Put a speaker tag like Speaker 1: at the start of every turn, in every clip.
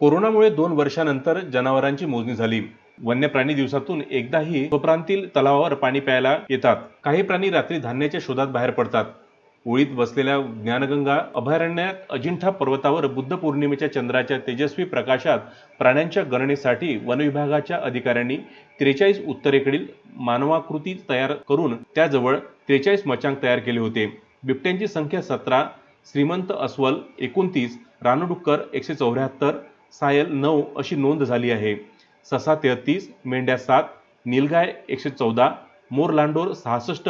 Speaker 1: कोरोनामुळे दोन वर्षानंतर जनावरांची मोजणी झाली. वन्य प्राणी दिवसातून एकदाही स्वप्रांतील तलावावर पाणी प्यायला येतात. काही प्राणी रात्री धान्याच्या शोधात बाहेर पडतात. ओळीत बसलेल्या ज्ञानगंगा अभयारण्यात अजिंठा पर्वतावर बुद्ध पौर्णिमेच्या चंद्राच्या तेजस्वी प्रकाशात प्राण्यांच्या गणनेसाठी वनविभागाच्या अधिकाऱ्यांनी त्रेचाळीस उत्तरेकडील मानवाकृती तयार करून त्याजवळ त्रेचाळीस मचांक तयार केले होते. बिबट्यांची संख्या सतरा श्रीमंत अस्वल एकोणतीस रानडुक्कर एकशे चौऱ्याहत्तर सायल नऊ अशी नोंद झाली आहे. ससा तेहतीस मेंढ्या सात नीलगाय एकशे चौदा मोर लांडोर सहासष्ट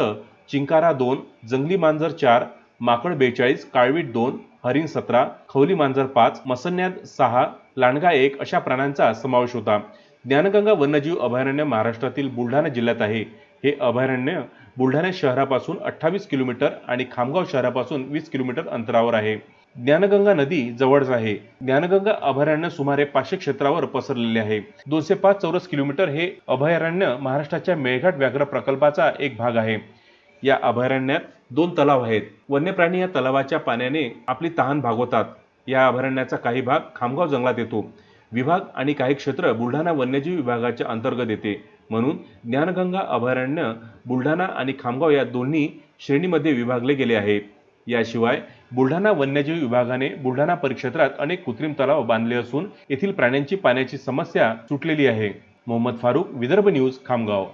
Speaker 1: चिंकारा दोन जंगली मांजर चार माकड बेचाळीस काळवीट दोन हरिण सतरा खवली मांजर पाच मसन्याद सहा लांडगा एक अशा प्राण्यांचा समावेश होता. ज्ञानगंगा वन्यजीव अभयारण्य महाराष्ट्रातील बुलढाणा जिल्ह्यात आहे. हे अभयारण्य बुलढाणा शहरापासून अठ्ठावीस किलोमीटर आणि खामगाव शहरापासून वीस किलोमीटर अंतरावर आहे. ज्ञानगंगा नदी जवळच आहे. ज्ञानगंगा अभयारण्य सुमारे पाचशे क्षेत्रावर पसरलेले आहे. दोनशे पाच चौरस किलोमीटर हे अभयारण्य महाराष्ट्राच्या मेळघाट व्याघ्र प्रकल्पाचा एक भाग आहे. या अभयारण्यात दोन तलाव आहेत. वन्य प्राणी या तलावाच्या पाण्याने आपली तहान भागवतात. या अभयारण्याचा काही भाग खामगाव जंगलात येतो. विभाग आणि काही क्षेत्र बुलढाणा वन्यजीव विभागाच्या अंतर्गत येते. म्हणून ज्ञानगंगा अभयारण्य बुलढाणा आणि खामगाव या दोन्ही श्रेणीमध्ये विभागले गेले आहे. याशिवाय बुलढाणा वन्यजीव विभागाने बुलढाणा परिक्षेत्रात अनेक कृत्रिम तलाव बांधले असून येथील प्राण्यांची पाण्याची समस्या सुटलेली आहे. मोहम्मद फारूक विदर्भ न्यूज खामगाव.